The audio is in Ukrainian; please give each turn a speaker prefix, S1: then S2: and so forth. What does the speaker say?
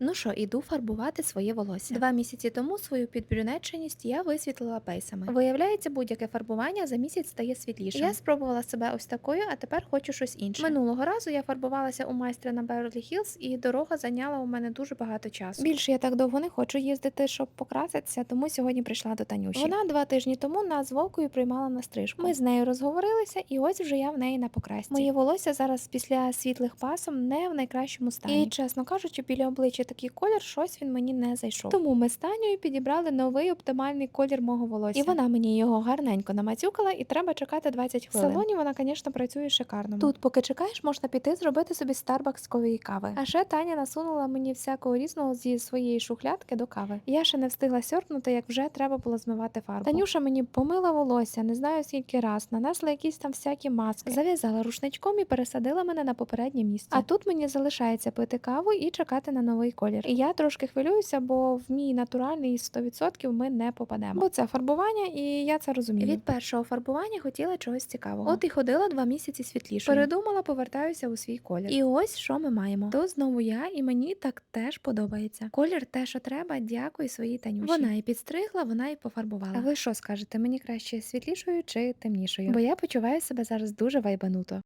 S1: Ну що, іду фарбувати своє волосся. Два місяці тому свою підбрюнеченість я висвітлила пейсами. Виявляється, будь-яке фарбування за місяць стає світлішим. Я спробувала себе ось такою, а тепер хочу щось інше. Минулого разу я фарбувалася у майстра на Беверлі Хіллз, і дорога зайняла у мене дуже багато часу. Більше я так довго не хочу їздити, щоб покраситися, тому сьогодні прийшла до Танюші. Вона два тижні тому нас з Вовкою приймала на стрижку. Ми з нею розговорилися, і ось вже я в неї на покрасці. Моє волосся зараз після світлих пасом не в найкращому стані. І чесно кажучи, біля обличчя такий колір, щось він мені не зайшов. Тому ми з Танею підібрали новий оптимальний колір мого волосся. І вона мені його гарненько намацюкала, і треба чекати 20 хвилин. В салоні вона, звісно, працює шикарно. Тут, поки чекаєш, можна піти зробити собі старбакскової кави. А ще Таня насунула мені всякого різного зі своєї шухлядки до кави. Я ще не встигла сьоркнути, як вже треба було змивати фарбу. Танюша мені помила волосся, не знаю скільки раз, нанесла якісь там всякі маски, зав'язала рушничком і пересадила мене на попереднє місце. А тут мені залишається пити каву і чекати на новий колір. І я трошки хвилююся, бо в мій натуральний 100% ми не попадемо. Бо це фарбування, і я це розумію. Від першого фарбування хотіла чогось цікавого. От і ходила два місяці світлішою. Передумала, повертаюся у свій колір. І ось що ми маємо. То знову я, і мені так теж подобається. Колір те, що треба, дякую своїй Танюші. Вона і підстригла, вона і пофарбувала. А ви що скажете? Мені краще світлішою чи темнішою? Бо я почуваю себе зараз дуже вайбануто.